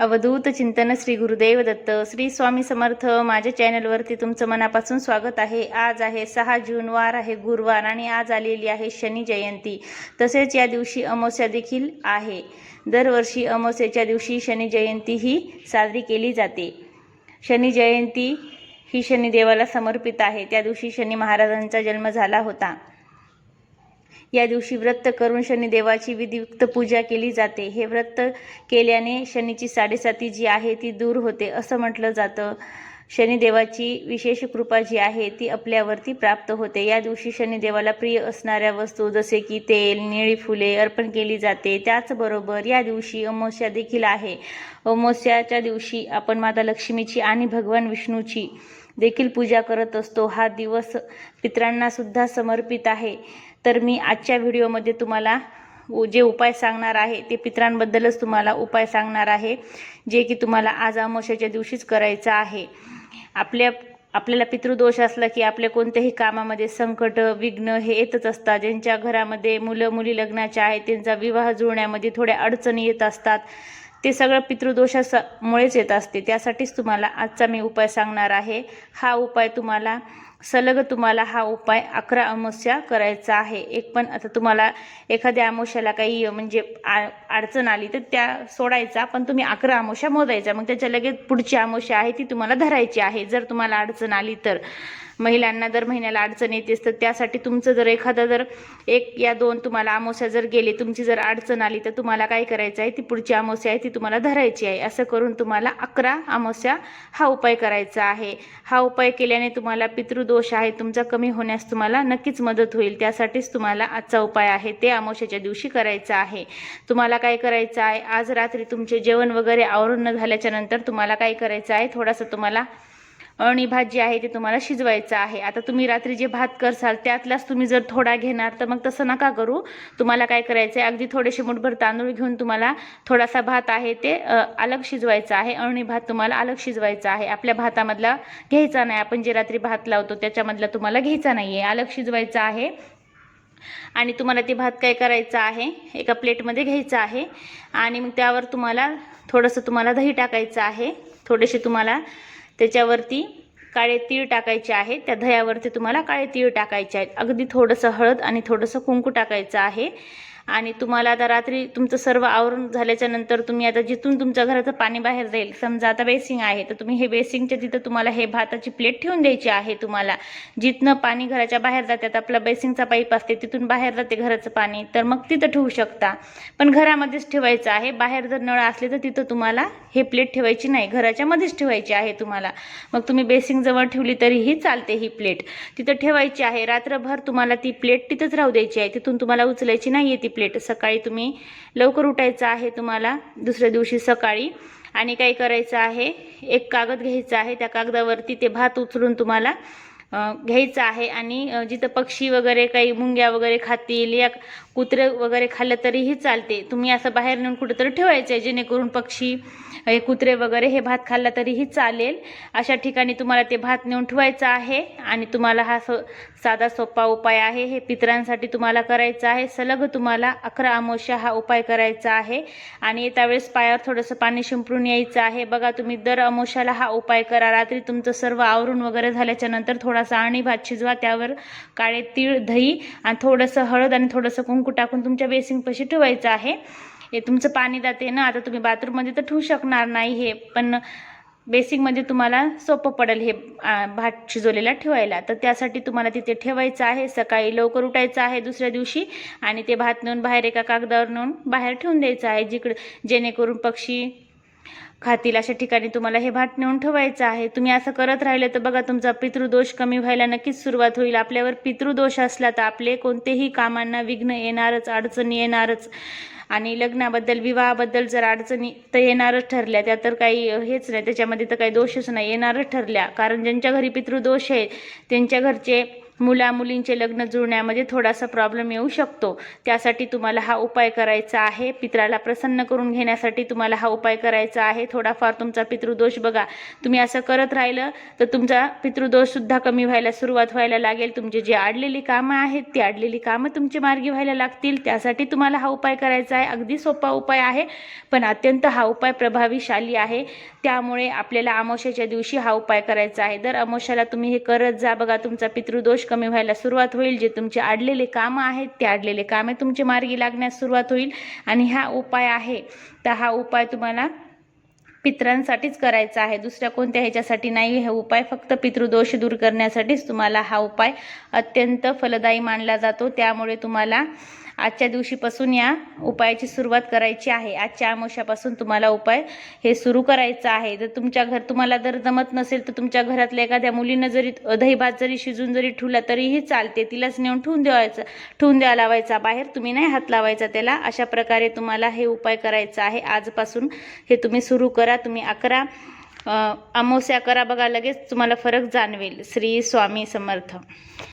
अवधूत चिंतन श्री गुरुदेव दत्त श्री स्वामी समर्थ. माझ्या चॅनलवरती तुमचं मनापासून स्वागत आहे. आज आहे सहा जून वार आहे गुरुवार आणि आज आलेली आहे शनी जयंती. तसेच या दिवशी अमावस्या देखील आहे. दरवर्षी अमावस्येच्या दिवशी शनी जयंती ही साजरी केली जाते. शनी जयंती ही शनिदेवाला समर्पित आहे. त्या दिवशी शनी महाराजांचा जन्म झाला होता. या दिवशी व्रत करून शनिदेवाची विधियुक्त पूजा केली जाते. हे व्रत केल्याने शनीची साडेसाती जी आहे ती दूर होते असं म्हटलं जातं. शनिदेवाची विशेष कृपा जी आहे ती आपल्यावरती प्राप्त होते. या दिवशी शनिदेवाला प्रिय असणाऱ्या वस्तू जसे की तेल निळी फुले अर्पण केली जाते. त्याचबरोबर या दिवशी अमावस्या देखील आहे. अमावस्याच्या दिवशी आपण माता लक्ष्मीची आणि भगवान विष्णूची देखील पूजा करत असतो. हा दिवस पित्रांना सुद्धा समर्पित आहे. तर मी आजच्या व्हिडिओमध्ये तुम्हाला उ- जे उपाय सांगणार आहे ते पित्रांबद्दलच तुम्हाला उपाय सांगणार आहे जे की तुम्हाला आज अमावस्याच्या दिवशीच करायचं आहे. आपल्या आपल्याला पितृदोष असला की आपल्या कोणत्याही कामामध्ये संकट विघ्न हे येतच असतात. ज्यांच्या घरामध्ये मुलं मुली लग्नाच्या आहेत त्यांचा विवाह जुळण्यामध्ये थोड्या अडचणी येत असतात. ते सगळं पितृदोषामुळेच येत असते. त्यासाठीच तुम्हाला आजचा मी उपाय सांगणार आहे. हा उपाय तुम्हाला सलग तुम्हाला हा उपाय अकरा अमावस्या करायचा आहे. एक पण आता तुम्हाला एखाद्या अमावस्याला काही म्हणजे आ अडचण आली तर त्या सोडायचा पण तुम्ही अकरा अमावस्या मोजायचा मग त्याच्या लगेच पुढची अमावस्या आहे ती तुम्हाला धरायची आहे. जर तुम्हाला अडचण आली तर. महिलांना दर महिन्याला अडचण येतेच तर त्यासाठी तुमचं जर एखादा जर एक या दोन तुम्हाला अमावस्या जर गेले तुमची जर अडचण आली तर तुम्हाला काय करायचं आहे? ती पुढची अमावस्या आहे ती तुम्हाला धरायची आहे. असं करून तुम्हाला अकरा अमावस्या हा उपाय करायचा आहे. हा उपाय केल्याने तुम्हाला पितृ दोष आहे तुमचा कमी होण्यास तुम्हाला नक्कीच मदत होईल. त्यासाठीच तुम्हाला आजचा उपाय आहे ते अमावस्याच्या दिवशी करायचा आहे. तुम्हाला काय करायचं आहे? आज रात्री तुमचे जेवण वगैरे आवरून न झाल्याच्यानंतर तुम्हाला काय करायचं आहे? थोडासा तुम्हाला अळणी भात जी आहे ते तुम्हाला शिजवायचं आहे. आता तुम्ही रात्री जे भात करसाल त्यातलाच तुम्ही जर थोडा घेणार तर मग तसं नका करू. तुम्हाला काय करायचं आहे अगदी थोडेसे मुठभर तांदूळ घेऊन तुम्हाला थोडासा भात आहे ते अलग शिजवायचा आहे. अळणी भात तुम्हाला अलग शिजवायचा आहे. आपल्या भातामधला घ्यायचा नाही. आपण जे रात्री भात लावतो त्याच्यामधला तुम्हाला घ्यायचा नाही आहे अलग शिजवायचा आहे. आणि तुम्हाला ते भात काय करायचं आहे एका प्लेटमध्ये घ्यायचं आहे. आणि मग त्यावर तुम्हाला थोडंसं तुम्हाला दही टाकायचं आहे. थोडेसे तुम्हाला त्याच्यावरती काळे तीळ टाकायचे आहेत त्या दह्यावरती तुम्हाला काळे तीळ टाकायचे आहेत. अगदी थोडंसं हळद आणि थोडंसं कुंकू टाकायचं आहे. आणि तुम्हाला आता रात्री तुमचं सर्व आवरून झाल्याच्यानंतर तुम्ही आता जिथून तुमच्या घराचं पाणी बाहेर जाईल समजा आता बेसिंग आहे तर तुम्ही हे बेसिंगच्या तिथं तुम्हाला हे भाताची प्लेट ठेवून द्यायची आहे तुम्हाला. जिथनं पाणी घराच्या बाहेर जाते आता आपला बेसिंगचा पाईप असते तिथून बाहेर जाते घराचं पाणी तर मग तिथं ठेवू शकता. पण घरामध्येच ठेवायचं आहे बाहेर जर नळ असले तर तिथं तुम्हाला हे प्लेट ठेवायची नाही घराच्या मध्येच ठेवायची आहे तुम्हाला. मग तुम्ही बेसिंगजवळ ठेवली तरीही चालते ही प्लेट. तिथं ठेवायची आहे रात्रभर तुम्हाला ती प्लेट तिथंच राहू द्यायची आहे तिथून तुम्हाला उचलायची नाही आहे ती प्लेट सकाळी तुम्ही लवकर उठायचं आहे तुम्हाला दुसऱ्या दिवशी सकाळी. आणि काय करायचं आहे? एक कागद घ्यायचा आहे. त्या कागदावरती ते भात उचलून तुम्हाला घ्यायचं आहे. आणि जिथं पक्षी वगैरे काही मुंग्या वगैरे खातील या कुत्रे वगैरे खाल्लं तरीही चालते. तुम्ही असं बाहेर नेऊन कुठेतरी ठेवायचं आहे जेणेकरून पक्षी हे कुत्रे वगैरे हे भात खाल्ला तरीही चालेल. अशा ठिकाणी तुम्हाला ते भात नेऊन ठेवायचं आहे आणि तुम्हाला हा सो साधा सोपा उपाय आहे. हे पितरांसाठी तुम्हाला करायचं आहे. सलग तुम्हाला अकरा अमावस्या हा उपाय करायचा आहे. आणि येत्या वेळेस पायावर थोडंसं पाणी शिंपरून यायचं आहे. बघा तुम्ही दर अमावस्याला हा उपाय करा. रात्री तुमचं सर्व आवरून वगैरे झाल्याच्यानंतर थोडासा आणि भात शिजवा. त्यावर काळे तीळ दही आणि थोडंसं हळद आणि थोडंसं कुंकू टाकून तुमच्या बेसिंगपाशी ठेवायचं आहे. हे तुमचं पाणी जाते ना आता तुम्ही बाथरूममध्ये तर ठेवू शकणार नाही हे पण बेसिकमध्ये तुम्हाला सोपं पडेल हे भात शिजवलेला ठेवायला. तर त्यासाठी तुम्हाला तिथे ठेवायचं आहे सकाळी लवकर उठायचं आहे दुसऱ्या दिवशी आणि ते भात नेऊन बाहेर एका कागदावर नेऊन बाहेर ठेवून द्यायचं आहे जिकडे जेणेकरून पक्षी खातील अशा ठिकाणी तुम्हाला हे भात नेऊन ठेवायचं आहे. तुम्ही असं करत राहिलं तर बघा तुमचा पितृदोष कमी व्हायला नक्कीच सुरुवात होईल. आपल्यावर पितृदोष असला तर आपले कोणतेही कामांना विघ्न येणारच अडचणी येणारच. आणि लग्नाबद्दल विवाहाबद्दल जर अडचणी तर येणारच ठरल्या त्या तर काही हेच नाही. त्याच्यामध्ये तर काही दोषच नाही. येणारच ठरल्या. कारण ज्यांच्या घरी पितृदोष आहे त्यांच्या घरचे मुला मुलींचे लग्न जुळण्यामध्ये थोडासा प्रॉब्लेम येऊ शकतो. त्यासाठी तुम्हाला हा उपाय करायचा आहे. पित्राला प्रसन्न करून घेण्यासाठी तुम्हाला हा उपाय करायचा आहे. थोडाफार तुमचा पितृदोष बघा. तुम्ही असं करत राहिलं तर तुमचा पितृदोषसुद्धा कमी व्हायला सुरुवात व्हायला लागेल. तुमचे जे आडलेली कामं आहेत ती आडलेली कामं तुमची मार्गी व्हायला लागतील. त्यासाठी तुम्हाला हा उपाय करायचा आहे. अगदी सोपा उपाय आहे पण अत्यंत हा उपाय प्रभावीशाली आहे. त्यामुळे आपल्याला अमावस्याच्या दिवशी हा उपाय करायचा आहे. दर अमावस्याला तुम्ही हे करत जा. बघा तुमचा पितृदोष कमी व्हायला सुरुवात होईल. जे तुमचे आडलेले कामं आहेत ते आडलेले कामे तुमचे मार्गी लागण्यास सुरुवात होईल. आणि हा उपाय आहे. तर हा उपाय तुम्हाला पित्रांसाठीच करायचा आहे. दुसऱ्या कोणत्या ह्याच्यासाठी नाही हे उपाय फक्त पितृदोष दूर करण्यासाठीच तुम्हाला हा उपाय अत्यंत फलदायी मानला जातो. त्यामुळे तुम्हाला आजच्या दिवशीपासून या उपायाची सुरुवात करायची आहे. आजच्या आमोशापासून तुम्हाला उपाय हे सुरू करायचं आहे. जर तुमच्या घर तुम्हाला जर जमत नसेल तर तुमच्या घरातल्या एखाद्या मुलीनं जरी दही भात जरी शिजून जरी ठेवला तरीही चालते. तिलाच नेऊन ठेवून द्यावायचं ठेवून द्या लावायचा. बाहेर तुम्ही नाही हात लावायचा त्याला. अशा प्रकारे तुम्हाला हे उपाय करायचं आहे. आजपासून हे तुम्ही सुरू करा. तुम्ही अकरा अमावस्या करा बघा लगेच तुम्हाला फरक जाणवेल. श्री स्वामी समर्थ.